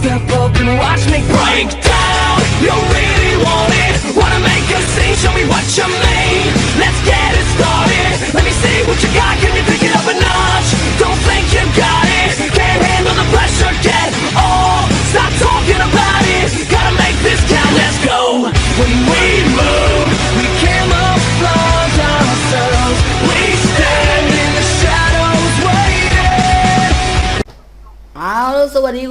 Step up and watch me break down. You really want it? Wanna make a scene? Show me what you mean.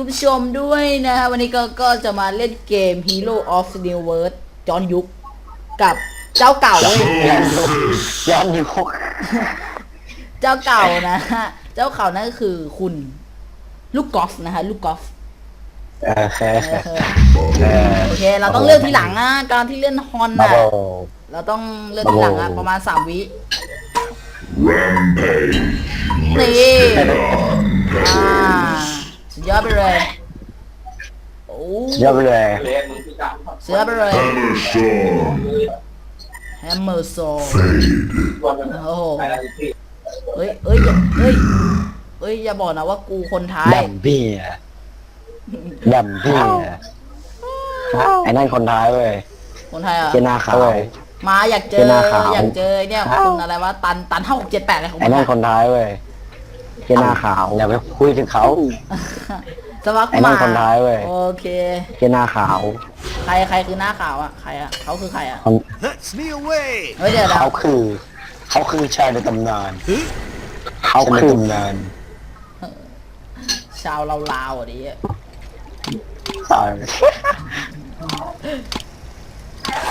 คุณผู้ชมด้วยนะฮะวันนี้ก็ก็จะมาเล่นเกม Hero of the New World ย้อนยุคกับเจ้าเก่าเว้ยย้อนยุคเจ้าเก่านะฮะเจ้าเก่านั่นก็คือคุณลูกกอล์ฟนะฮะลูกกอล์ฟเออเคเออเออโอเค เราต้องเลือกทีหลังนะการที่เล่นฮอนบับนะเบิ้ลเราต้องเลือกทีหลังอะ Bubble ประมาณสามวินี่อ่า สุดยอดไปเลยโอ้เยอะไปเลยเสือไปเลยแฮมเมอร์โซโอ้โหเฮ้ยเฮ้ยอย่าเฮ้ยเฮ้ยอย่าบอกนะว่ากูคนไทยดำพี่อะดำพี่อะไอ้นั่นคนท้ายเว้ยคนไทยเหรอะเจนาขาวเว้ย มาอยากเจเจอนาขาว อยากเจอเนี่ยคุณอะไรวะตันตันห้าหกเจ็ดแปดอะไรของไอ้มึงนั่นอะคนท้ายเว้ย เจนาขาวอย่าไปคุยถึงเขาสมัครไอ้นั่มานคนท้ายเว้ยโอเคเจนาขาวใครใครคือหน้าขาวอะใครอะเขาคือใครอะคน That's me away. เฮ้ยเดี๋ยวเดี๋ยเขาวคือ เขาคือชายในตำนานเขาคือตำนานชาวลาวๆอะดิตาย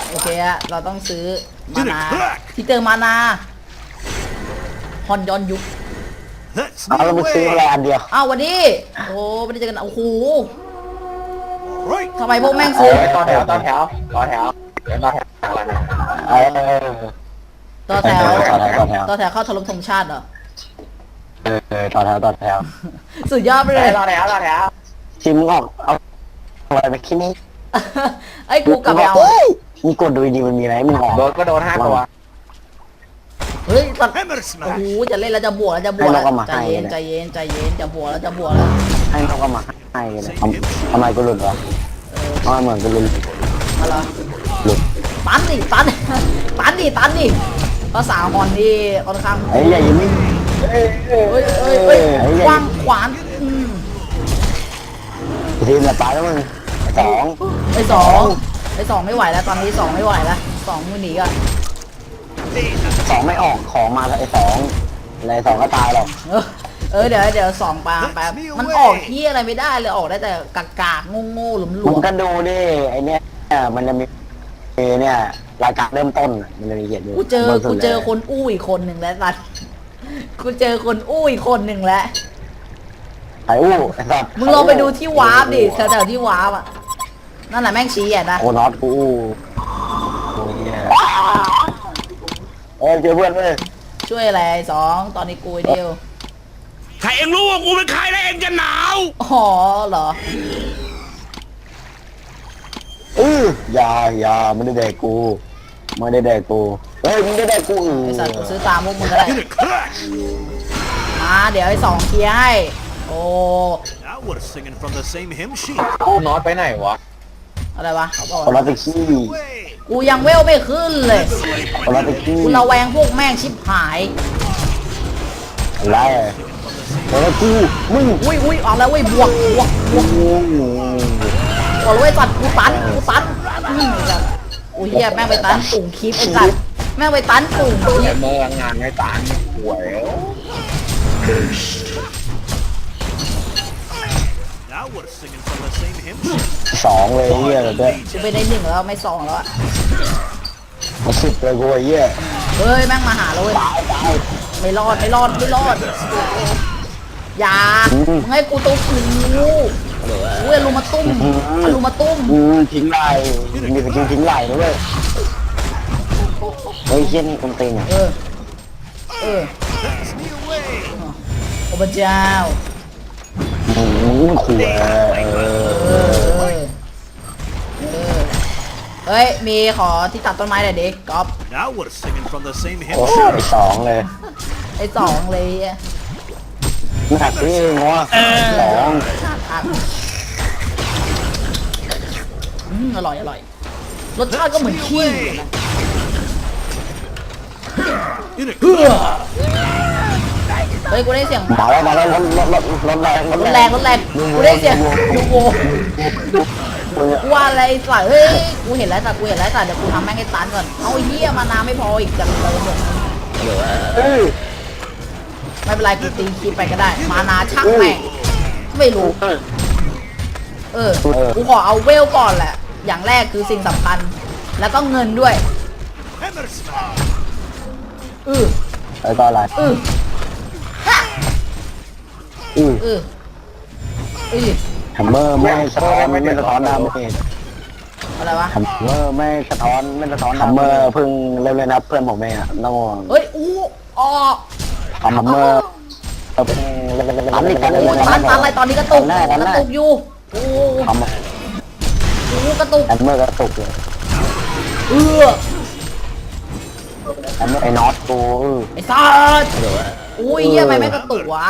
โอเคอะเราต้องซื้อมานาที่เติมมานาฮอนย้อนยุค That's เอา me แล้วมึงซื้ออะไร away. อันเดียวอ้าววันนี้โอ้ไม่ได้เจอกันโอ้โห Right. ทำไมพวกแม่งซื้อต่อแถวต่อแถวต่อแถวต่อแถวเออต่อแถวต่อแถวต่อแถวต่อแถวเข้าถล่มธงชาติเหรอเออต่อแถวต่อแถวสุดยอดไปเลยต่อแถวต่อแถวชิมงออกเอาอะไรไปคิดนี่ไอ้ยกูกลับไปเอาเฮ้ยมีกดดูดีๆมันมีอะไรมึงออกโดนก็โดนห้าตัว เฮ้ยสัตว์ Hammer โอ้โห smash. จะเล่นแล้วจะบวกแล้วจะบวกแล้วใจเย็นใจเย็นใจเย็นจะบวกแล้วจะบวกแล้วให้เขาก็มาให้เลยทำทำไมกูหลุดวะทำไมเหมือนกูหลุดมาเหรอหลุดตันดิตัน ตันดิตันดิภาษาฮอนนี่ค่อนข้างไอ้ใหญ่ยังไม่เอ้ยเอ้ยเฮ้ยเอ้เฮ้ยยเฮ้ยเอ้ยกว้างขวานอืมทีมจะตายแล้วมึงสองไอ้สองไอ้สองไม่ไหวแล้วตอนนี้สองไม่ไหวแล้วสองมือหนีก่อน สองไม่ออกของมาไอ้สองอะไรสองก็ตายหรอกเออเออเดี๋ยวเดี๋ยวสองปาล์มแป๊บมันออกที่อะไรไม่ได้เลยออกได้แต่กากากๆโง่ๆหลุมหลมึวงมก็ดูดิไอ้เนี่ยมันจะมีเนี่ยรายการเริ่มต้นมันจะมีเขียนอยู่กูเจอบนสุดกูเจอลยคนอู้อีกคนหนึ่งแล้วสัตว์กูเจอคนอู้อีกคนหนึ่งแล้วไอ้อู้ไอ้สัตว์มึงลองไปดูที่วาร์ปดิแถวๆที่วาร์ปอะนั่นแหละแม่งชี้อะนะโอ้น็อตกูอู้โอ้ยเนี่ย เออเจอเพื่อนเลยช่วยอะไรไอ้สองตอนนี้กูไอ้เดียวถ้าเองรู้ว่ากูเป็นใครแล้วเองจะหนาว อ๋อเหรอ เอออย่าอย่าไม่ได้แดกกูไม่ได้แดกกูเฮ้ยมึงได้แดกกูอือไอ้สัตว์กูซื้อตามพวกมึงก็ได้ Hit it clutch. มาเดี๋ยวไอ้สองเคลียร์ให้ โอ้ Now we're singing from the same hymn sheet. น็อตไปไหนวะ อะไรวะเขาบอกคนละว่าตะขี้ Away. กูยังเวลไม่ขึ้นเลย คนละตะขี้กูระแวงพวกแม่งชิบหาย อะไรคนละกูมึงอุ้ยอุ้ยเอาแล้วเว้ยบวกบวกบวกโอ้โหเอาแล้วเว้ยสัตว์กูตันกูตันอืมไอ้สัตว์โอ้ยเฮียแม่งไปตันปุ่งคลิปไอ้สัตว์แม่งไปตันปุ่งคลิปเมื่องานไม่ตานป่วย Now we're singing from the same hymn sheet. สองเลยเฮียแบบเนี้ยกูไปได้หนึ่งแล้วไม่สองแล้วอะมาสิบเลยกูไอ้เฮียเฮ้ยแม่งมาหาแล้วเว้ยตายตายไม่รอดไม่รอดไม่รอดอย่ามึงให้กูตัวกูอุ้ยเอาลูมาตุ้มเอาลูมาตุ้มอืมทิ้งไหลมีสกิลทิ้งไหลนะเว้ยเฮ้ยเฮียนี่คนตีนอะเออเออ That's me away. โอ้พระเจ้า อืมขู่เออเอเอออเออเออ เฮ้ย มีขอที่ตัดต้นไม้หน่อยดิก๊อฟ Now we're singing from the same โอ้ hymn sheet. ไอ้สองเลยไอ้สองเลยอะหนักนี่เองวะสองอะมอร่อยอร่อยรสชาติก็เหมือนขี้อยู่นะ In a เฮ้อเฮ้ยกูได้เสียงมาแล้วมาแล้วรถรถรถรถแรงรถแรงรถแรงกูได้เสียงยูโวมึงอะ กูว่าอะไรสัตว์เฮ้ยกูเห็นแล้วสัตว์กูเห็นแล้วสัตว์เดี๋ยวกูทำแม่งให้ตันก่อนเอาไอ้เหี้ยมานาไม่พออีกจังเลยหมดเอ้ยไม่เป็นไรกูตีคลิปไปก็ได้ มานาช่างแม่งไม่รู้ เออกูขอเอาเวลก่อนแหละ อย่างแรกคือสิ่งสำคัญ แล้วก็เงินด้วย Emerson. อือแล้วก็อะไรอือฮะอืออือ อือทัมเมอร์ไม่สะท้อนไม่สะท้อนดาเมจอะไรวะทัมเมอร์ไม่สะท้อนไม่สะท้อนทัมเมอร์เพิ่งเริ่มเลยนะเพื่อนผมเองอะน้องเฮ้ยอู้ออทัมเมอร์เพิ่งเริ่มเลยอันนี้กันเลยโอ้ตันตันอะไรตอนนี้กระตุกแรกกอันระแรตุกกอยู่โอ้ทัมโหกระตุกทัมเมอร์ก็ตกเลยเออทัมเมอร์ไอ้น็อตกูเออไอ้สัสอุ้ยเหี้ยทำไมไม่กระตุกวะ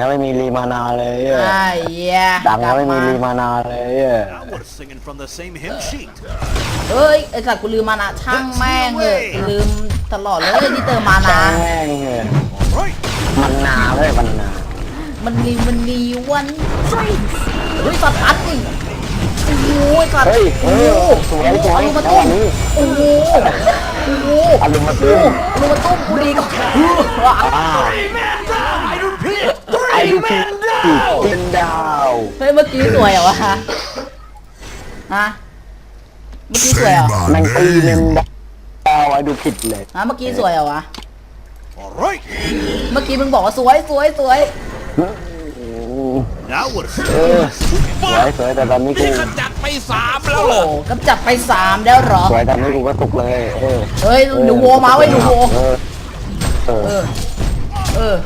ยังไม่มีรีมานาเลยอะไอ้เหี้ยดังกยัลังบไม่มีมารีมานาเลยอะ Now we're singing from the same hymn sheet. เฮ้ยไอ้สัสกูลืมมานะช่างแม่งเลยลืมตลอดเลยที่เติมมานะช่างแม่งเลย All right. มันนาเลยมันนามันมีมันมีวันเฮ้ยสัตว์ตัดดิโอ้โหสัตว์เฮ้ยเอโอ้โหอสวยสวยเอาลูกมาจังหตุ้วะมนี้โอ้โหโอ้โหเอาลูกมาตุ้มเอาลูกมาตุ้มกูดีก็อ่า ไอ้ดูพี่กินดาวเฮ้ยเมื่อกี้สวยเหรอวะฮะฮะเมื่อกี้สวยเหรอแมันตีเล่นดาวไอ้ดูผิดเลยฮะเมื่อกี้สวยเหรอวะ All right. เมื่อกี้มึงบอกว่าสวยสวยสวย Now we're เอ singing. อสวยสวยแต่ตอนนี้กูโอ้โหก็จับไปสามแล้วเหรอ สวยตอนนี้กูก็ตกเลยเออเฮ้ยดูโวมาไว้ยดูโวเออเอเอออ เออ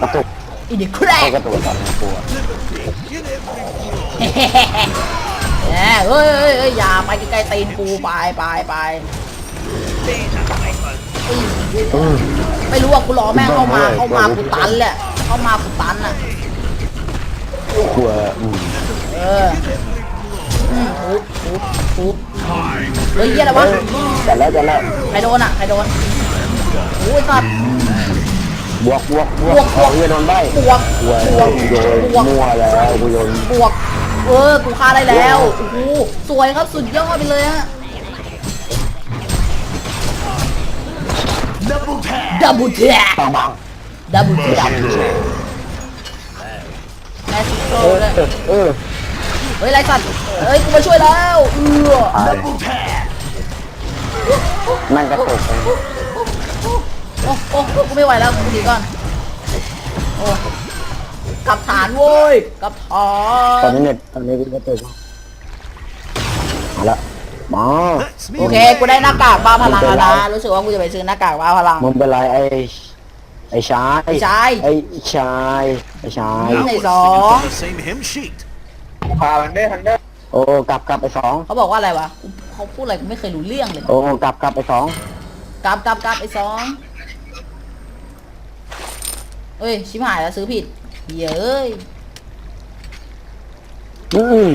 กระตุก อีเด็กแครก็กกระตุกตอนนี้กูอะแหมเฮ้ยเฮ้ยเฮ้ยอย่าไปใกล้ๆตีนกูไปไปไปไม่รู้ว่ากูรอแม่งเข้ามาเข้ามากูตันแหละเข้ามากูตันอะ กลัวอืมเอออืมทุบทุบทุบเฮ้ยเหี้ยอะไรวะ แต่แล้วแต่แล้ว ใครโดนอะ ใครโดนโอ้ยสัตว์ บวกบวกบบววกกเอาเงินโดนใบบวกกลัวบวกโยนบวกมั่วแล้วกูโยนบวก เออ กูฆ่าได้แล้ว โอ้โห สวยครับ สุดยอดไปเลยฮะ ดับเบิลแท็กปังปังดับเบิลแท็กแมสซิโกเออเลยเออเออเฮ้ยไรสัตว์เฮ้ย กูมาช่วยแล้ว เออดับเบิลแทนั่งกระตุก โอ้โอ้กูไม่ไหวแล้วกูดีก่อน โอ้กลับฐานโว้ยกลับฐาตอนนนี้เน็ตตอนนี้กูกระตุกมาละมา Let's โอเคกูได้หน้ากากบ้าพลังแล้วนะรู้สึกว่ากูจะไปซื้อหน้ากากบ้าพลังมึงเป็นไรไอ้ไอ้ชายไอ้ชายไอ้ชายไอ้ชาย Now Này we're gió. singing from the same hymn sheet. พามันได้ทันได้โอ้กลับกลับไปสองเขาบอกว่าอะไรวะเขาพูดอะไรกูไม่เคยรู้เรื่องเลยโอ้กลับกลับไปสองกลับกลับกลับไอ้สอง เอ้ย ชิบหายแล้วซื้อผิดเย้ยอืม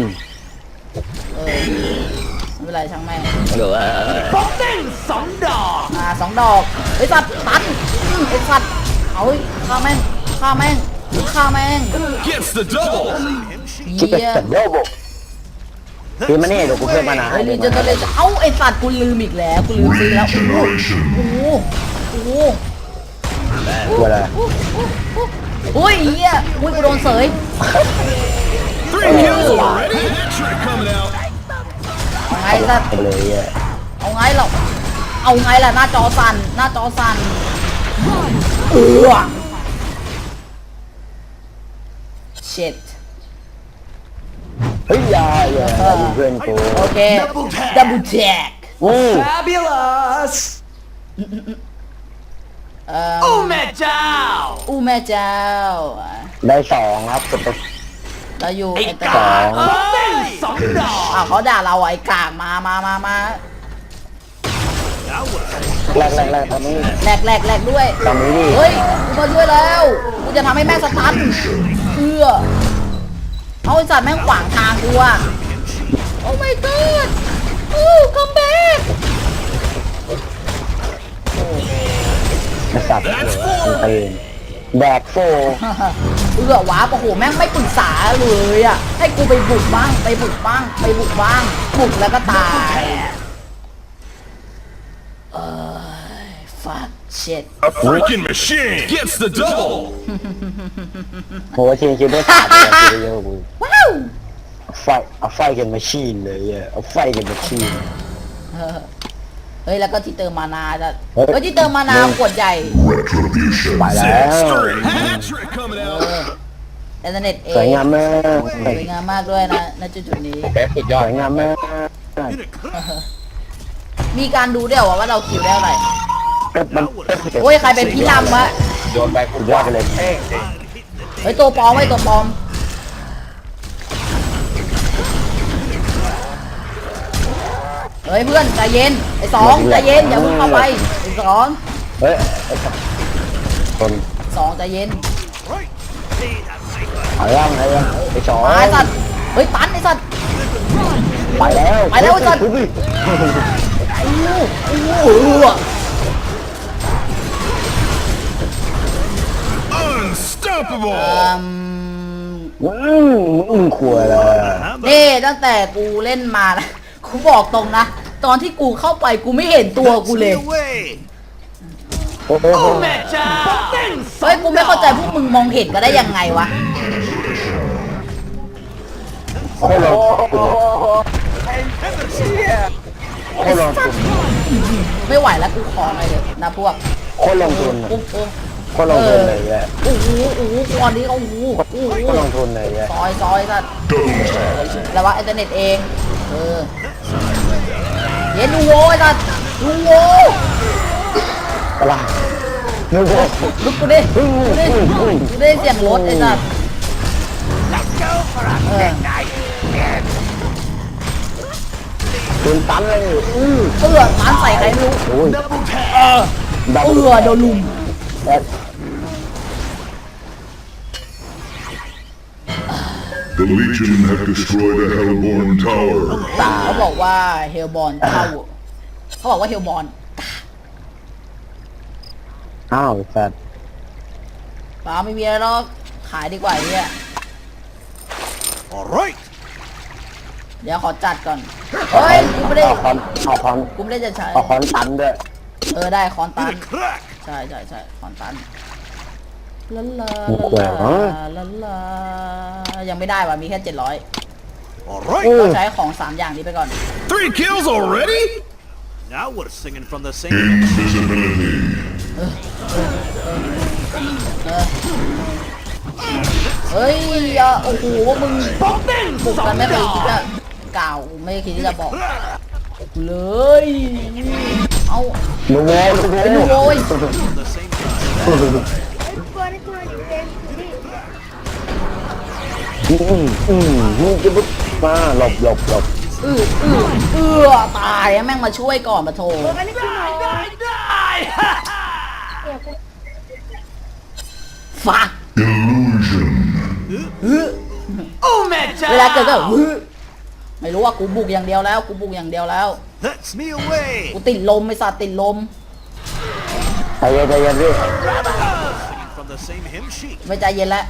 เออไม่เป็นไรช่างแม่งเหลืออ่าสองดอกไอ้สัตว์ตันอืมไอ้สัตว์เอาเฮ้ยฆ่าแม่งฆ่าแม่งฆ่าแม่ง Gets the double. Hymn sheet. คิดเฮีเป็นยจัดโยบคือมันนี่เดี๋ยวกูเพิ่มมานะเฮ้ยลีเจนเลยเอ้าไอ้สัตว์กูลืมอีกแล้วกูลืมซื้อแล้วโอ้โหโอ้โหโอ้โห กูอะไรอุ้ยเฮียอุ้ยกูโดนเสย Three kills already. That trick coming out. เอาไงสัตว์ไปเลยอะเอาไงหรอเอาไงล่ะหน้าจอสั่นหน้าจอสั่นเออเช็ดเฮ้ยอยาอย่าอย่าอยู่เพื่อนกูโอเคดับเบิล แท็กอืม Fabulous! เอ่อ Oh, Metal! อู้แม่เจ้าได้สองครับสุดไป เราอยู่ไอ้ตะสอง Song dog! อ้าวเขาด่าเราไอ้กากมามามามา Now we're แรกแรกแรกตอนนี้ แหลกแหลกแหลกด้วยตอนนี้ดิ เฮ้ยกูมาช่วยแล้วกูจะทำให้แม่งสตันเอื้อเอาไอ้สัตว์แม่งขวางทางกูอะโอ้ my god โอ้ come back ไอ้ สัตว์มันเองแบกโฟเอือวะโอ้โหแม่งไม่ปรึกษาเลยอะให้กูไปบุกบ้างไปบุกบ้างไปบุกบ้างบุกแล้วก็ตายเอ้ย fuck shit A freaking machine gets the double. โหชิงคิดได้ขาดเลยคิดได้เยอะกว่ากูว้าวไฟเอาไฟกันมาชีนเลยอะเอาไฟกันมาชีน เออเฮ้ยแล้วก็ที่เติมมานาจะเฮ้ย เฮ้ยที่เติมมานาขวดใหญ่ไปแล้ว Straight hat trick coming out. อินเทอร์เน็ตเอสวยงามมากสวยงามมากด้วยนะณจุดจุดๆนี้แป๊บสุดยสอดวยงามมากมีการดูด้วยเหรอว่าเราคิวได้อะไรมันโอ้ยใครเป็นพี่ลำวะโดนไปกูสุดยอดไปเลยเท่งจริงเฮ้ยตัวปลอมไว้ยตัวปลอม เฮ้ยเพื่อนใจเย็นไอ้สองใจเย็นอย่าเพิ่งเข้าไปไอ้สองเฮ้ยไอ้สัตว์คนสองใจเย็นเอาย่างไอ้ย่างไอ้ชอมาไอ้สัตว์เฮ้ยตันไอ้สัตว์ไปแล้วไปแล้วไอ้สัตว์ดูดิอู้อู้ Unstoppable. อืมอืมมึงขวเลยนี่ตั้งแต่กูเล่นมานะ กูบอกตรงนะ ตอนที่กูเข้าไปกูไม่เห็นตัวกูเลย โอ้โหเฮ้ยกูไม่เข้าใจพวกมึงมองเห็นก็ได้ยังไงวะให้ลองตุ่มให้ลองตุ่มไม่ไหวแล้วกูขอหน่อยเถอะนะพวกโคตรลงทุนอะโอ้โห โคตรลงทุนเลยแหละโอ้โหโอ้โหก่อนนี้โอ้โหโอ้โหโคตรลงทุนเลยแหละซอยซอยสัตว์แล้วว่าอินเทอร์เน็ตเองเออเย็นดูโว้ยสัตว์ดูโว้อะไรนึกว่าลุกกูดิกูดิกูดิเสียงรถไอ้สัตว์เออตุนตันเลยอือเอือร้านใส่ใครไม่รู้โอ้ยเออเออโดนลุม The Legion have destroyed a Hellborn tower. เขาบอกว่าเฮลบอลเข้าเขาบอกว่าเฮลบอลอ้าวแฟดป้าไม่มีอะไรหรอกขายดีกว่าไอ้เนี่ย All right. เดี๋ยวขอจัดก่อน เฮ้ย กูไม่ได้ เอาคอนเอาคอนกูไม่ได้จะใช้ เอาคอนตันด้วย เออได้คอนตัน Crack. ใช่ใช่ใช่คอนตันลาลามึงแขวะลาลาลายังไม่ได้ว่ะมีแค่เจ็ดร้อย All right. ก็ใช้ของสามอย่างนี้ไปก่อน Three kills already? Now we're singing from the same. Invisibility. เฮ้ยอะโอ้โหมึงบุกกันไม่เคยคิดจะกล่าวไม่คิดที่จะบอกกูเลย เอา นูโว้นูโว้เป็นโว้ยอืมอืมมึงจะบุ๊มาหลบหลบหลบอืออือเอือตายแม่งมาช่วยก่อนมาโทรฟัก Illusion. เวลาเกิดก็วื้อ ไม่รู้ว่ากูบุกอย่างเดียวแล้วกูบุกอย่างเดียวแล้ว That's me away. กูติดลมไอ้สัตว์ติดลมใจเย็นใจเย็นดิ From the same hymn sheet. ไม่ใจเย็นแล้ว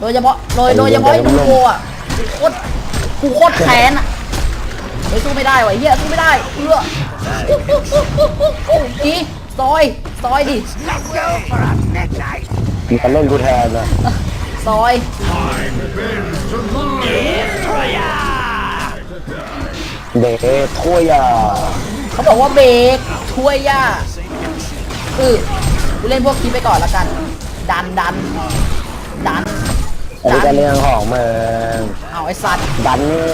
โดยเฉพาะโดยโดยเฉพาะไอ้นูโวอะกูโคตรกูโคตรแค้นอะเฮ้ยสู้ไม่ได้วะไอ้เหี้ยสู้ไม่ได้เอื้ออุ๊บอุ๊บอุ๊บอุ๊บอุ๊บอุ๊บอีซอยซอยดิมีการเล่นกูแทนนะ ซอยเด็กถ้วยอะเขาบอกว่าเบรกช่วยย่าเออกูเล่นพวกคีไปก่อนละกัน ดันดันดันอันนี้ดัก็นเรื่องของมึงเอาไอ้สัตว์ดันนี่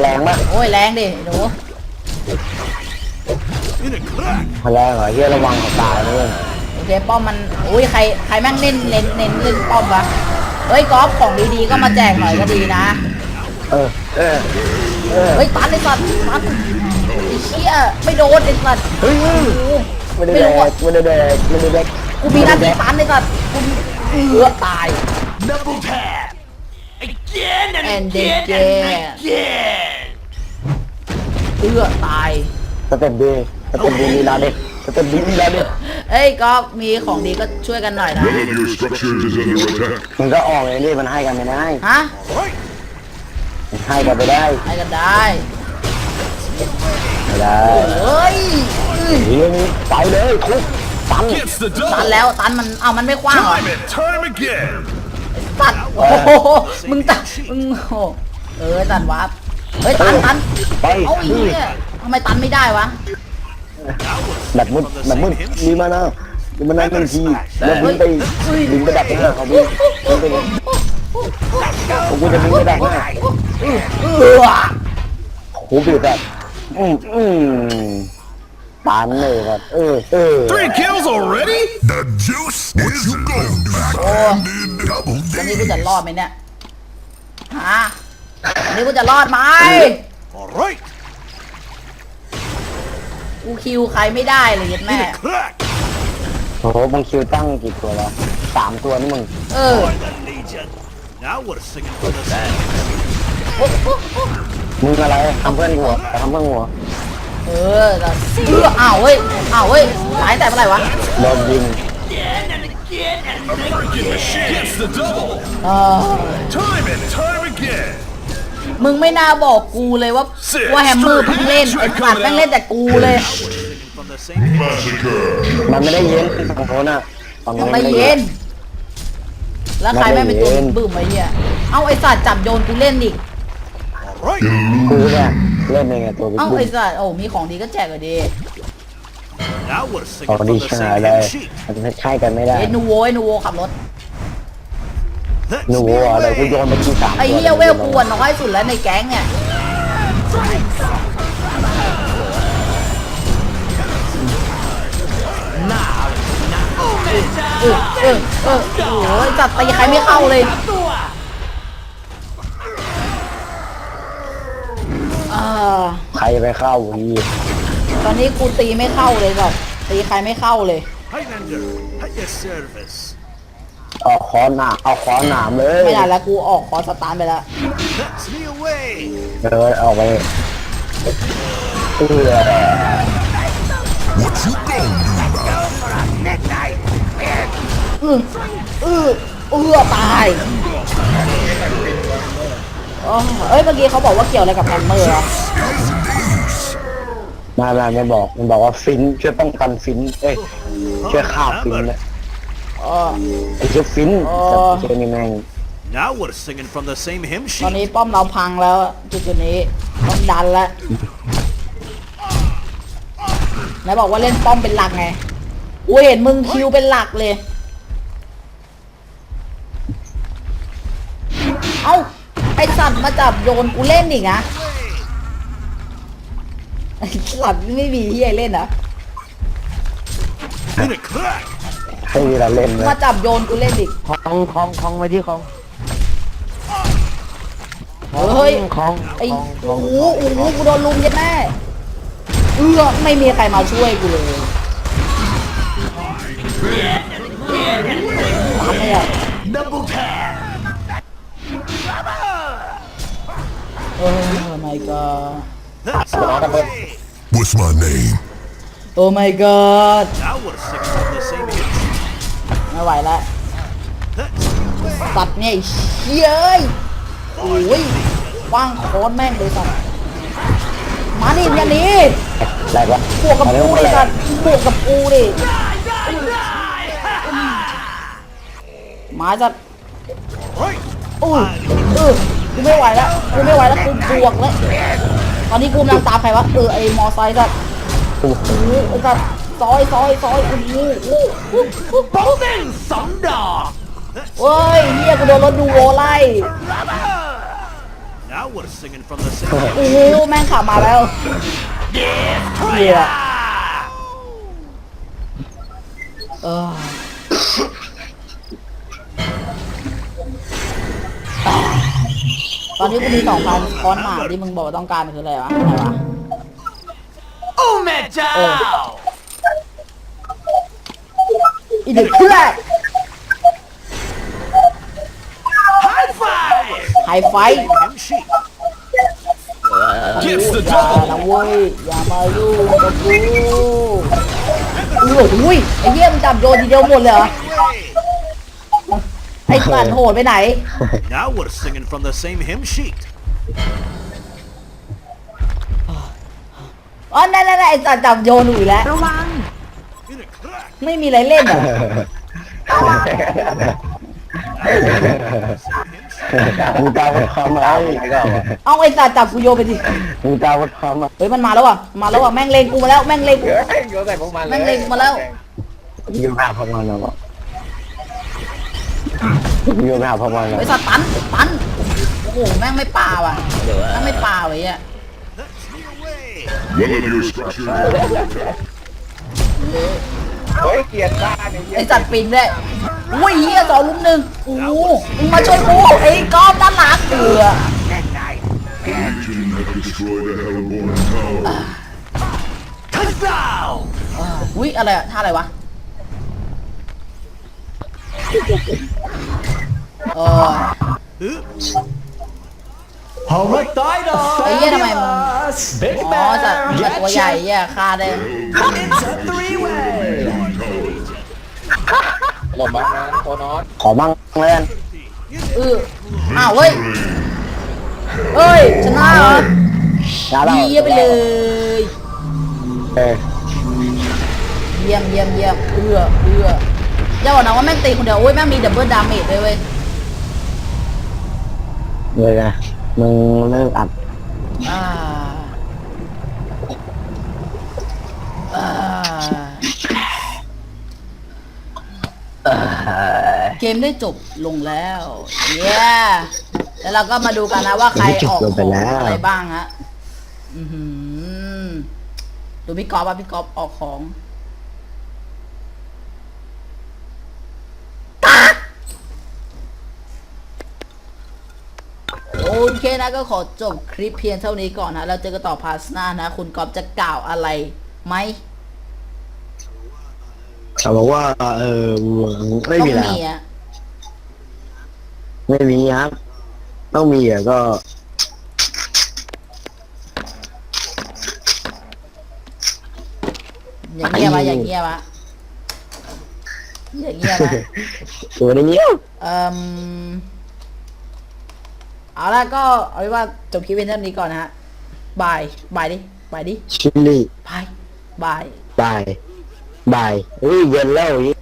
แรงมากโอ้ยแรงดิหนู In a crack. แรงเหรอเฮียระวังเขาตายนะเพื่อนโอ เคป้อมมันอุ้ยใครใครแม่งเล่นเน้นเน้นเล่นป้อมวะเฮ้ยกอล์ฟของดีๆก็มาแจกหน่อยก็ดีนะเออเออเออเฮ้ยตันไอ้สัตว์ตันไอ้เชี่ยไม่โดนไอ้สัตว์เฮ้ยโอ้โหไม่ได้ไม่แดรู้กอะไม่ได้แดกไม่ได้แดกกูมีหน้าที่ตันไอ้สัตว์กูเอือตาย Double tap. and again เอื้อตายสเต็ปดีสเต็ปดีลีลาเด็ ดสเต็ปดีลีลาเด็ดเอ้ยก็มีของดีก็ช่วยกันหน่อยนะ One of your structures is under attack. มันก็ออกเลยนี่มันให้กันไม่ได้ฮะ Right. มันให้กันไม่ได้ให้กันได้ไม่ได้เฮ้ยอื้อเฮียนี่ไปเลยคุกตัน Gets the ตัน double. แล้วตันมันเอามันไม่กว้างเหรอ Time it. Time again. ตัดโอ้โหมึงตัดมึงโอ้โหเออตันวับเฮ้ยตันตันไปเอาอีกเนี่ยทำไมตันไม่ได้วะ Now we're แบบมุด singing from the แบบมุด same hymn มี sheet. มานะมีมานะหนึ่งทีแล้วบินไปบินไปดักหน้าเขาดิบินไปเลยผมกูจะบินไปดักหน้าเออโหบิดแบบอืมอืมปานเลยครับเออเออ Three kills already? The juice is gold. Double วันนี้กูจะรอดไหมเนี่ยฮะวันนี้กูจะรอดไหม All right. กูคิวใครไม่ได้เลยยัดแม่ Crack. โอ้โหมึงคิวตั้งกี่ตัวแล้วสามตัวนี่มึงเออ For the Legion. Now we're singing from the same. มึงอะไรทำเพื่อนหัวทำเพื่อนหัวเออแต่เอออ้าวเว้ยอ้าวเว้ยหายแต่เมื่อไหร่วะ โดนยิง Gets the double. เออ Time it. Time again. มึงไม่น่าบอกกูเลยว่าว่าแฮมเมอร์เพิ่งเล่นไอ้สัตว์แม่งเล่นแต่กูเลย Now we're singing from the same hymn sheet. massacre. มันไม่ได้เย็นฝั่งโน้นอะฝั่งโน้นไม่เย็นแล้วใครแม่งเป็นตัวบึ้มไอ้เหี้ยเอาไอ้สัตว์จับโยนกูเล่นดิ All right. กูเนี่ยเล่นยังไงตัวบิ๊กเอาบุ้ไอ้มสัตว์โอ้มีของดีก็แจกเลยดิ Now we're ขอ singing ดี from the ชนะ same ได้ hymn sheet. มันจะใช่กันไม่ได้ไอ้นูโวไอ้นูโวขับรถ Let's หนู be อะไรกูโย away. นไปที่สามไอ้เหี้ยเวลกูอะน้อยสุดแล้วในแก๊งเนี่ยเออเออเออโอ้ยจัดตีใครไม่เข้าเลยเออใครไปเข้าวีตอนนี้กูตีไม่เข้าเลยแบบตีใครไม่เข้าเลย Highlander, at your service. เอาค้อนหนามเอาค้อนหนามเลยไม่นานแล้วกูออกคอสตาร์ทไปแล้ว Let's me away. เดินออกไปเออ What you gonna do about it? อืออือเอื้อตายอ๋อเอ้ยเมื่อกี้เขาบอกว่าเกี่ยวอะไรกับแฮมเมอร์อะ มามาไม่บอกมันบอกว่าฟินช่วยป้องกันฟินเอ้ยช่วยฆ่าฟินเนี่ยอ๋อ ไอ้เจ้าฟินอ๋อกับเจ้านี่แม่ง Now we're singing from the same hymn ตอน sheet. นี้ป้อมเราพังแล้วจุดจุดๆนี้ต้องดันแล้วไหนบอกว่าเล่นป้อมเป็นหลักไงกูเห็นมึงคิวเป็นหลักเลย เอ้า ไอสัตว์มาจับโยนกูเล่นอีกนะไอสัตว์ไม่มีที่ไอเล่นเหรอะ In a crack. ให้เวลาเล่นเลยมาจับโยนกูเล่นอีก คองคองคองไปที่คองเฮ้ย คองไอ้โอ้โหโอ้โหกูโดนลุมยัดแม่เอื้อไม่มีใครมาช่วยกูเลยตามไม่ได้ Double tap. โอ้ my god Let's me away. What's my name? โอ้ my god ไม่ไหวแล้ว Let's สัตว์เนี่ยไอ้เชี่ยเอ้ยโอ้ยว่างโคตรแม่งเลยสัตว์มาดิอย่าหนีอะไรวะพวกกับกูดิสัตว์พวกกับกูดิมาสัตว์ right. อู้เออกูไม่ไหวแล้วกูไม่ไหวแล้วกูบวกแล้วตอนนี้กูกำลังตามใครวะเออไอ้มอไซค์สัตว์โอ้โหโอ้โหไอ้สัตว์ ซอยซอยซอยโอ้โหโอ้โหโอ้โห Golden Thunder. เฮ้ยเฮียกูโดนรถดูโวไล่ Now we're singing from the same โอ้โหแม่งขับมาแล้วเฮียเออตอนนี้กูมีสองพันค้อนหมาที่มึงบอกว่าต้องการคืออะไรวะอะไรวะ Oh, metal. อีเด็กเพื่อน High five. ไฮไฟ Him sheep. Gets the อย่า double. นะเว้ยอย่ามายุ่งกับกูอุ้ยอุ้ยไอ้เยี่ยมนจับโยนทีเดียวหมดเลยเหรอ Way. ไอ้สัตว์โหดไปไหน Now we're singing from the same hymn sheet. อ๋อนั่นนั่นนั่นไอ้สัตว์จับโยนอยู่อีกแล้ว In a crack. ไม่มีอะไรเล่นเหรอมึงตามมาทำอะไรเอาไอ้สัตว์จับกูโยนไปดิมึงตามมาทำอะเฮ้ยมันมาแล้วอะมาแล้วอะแม่งเลงกูมาแล้วแม่งเลงกูเฮ้ยโยนใส่พวกมันเลยแม่งเล็งมาแล้วมึงโยนไปหาพวกมันแล้วอะมึงโยนไปหาพวกมันแล้วไอ้สัตว์ตันตันโอ้โหแม่งไม่ปาว่ะแม่งไม่ปาไว้อะ That's the way. One of your structures เฮ้ยเกลียดบ้านไอ้เหี้ยไอ้สัตว์ปินด้วยอุ้ยเฮียสองลุมหนึ่งโอ้โหมึงมาช่วยกูไอ้กอล์ฟด้านหลังเอือ The Legion have destroyed a Hellborn tower. Kazow! อุ้ยอะไรอะท่าอะไรวะเออ Oops. ไอ้เหี้ยทำไมมึงอ๋อสัตว์มันตัวใหญ่เหี้ยฆ่าได้ หลบบ้างนะตัวนอนขอบ้างเลยกันเอออ้าวเฮ้ยเฮ้ยชนะเหรอช้าแล้วเยี่ยมไปเลยเออเยี่ยมเยี่ยมเยี่ยมเอื้อเอื้ออย่าบอกนะว่าแม่งตีคนเดียวโอ้ยแม่งมีดับเบิลดาเมจด้วยเว้ยเลยนะมึงเลิกอัดอ่า เกมได้จบลงแล้ว เย้แล้วเราก็มาดูกันนะว่าใครออกของอะไรบ้างฮะอือหือดูพี่กอล์ฟว่าพี่กอล์ฟออกของโอเคนะก็ขอจบคลิปเพียงเท่านี้ก่อนนะเราเจอกันต่อพาร์ทหน้านะ คุณกอล์ฟจะกล่าวอะไรไหม เขาบอกว่า เออไม่ต้องมีแล้วมีอะไม่มีครับ ต้องมีอะก็อย่างเงี้ยวะอย่างเงี้ยวะอย่างเงี้ยวะตัวนี้เนี้ยเอ่มเอาละก็เอาไว้ว่าจบคลิปเพียงเท่านี้ก่อนนะฮะบายบายดิบายดิชิลลี่บายบายบาย บายเฮ้ยเย็นแล้วอี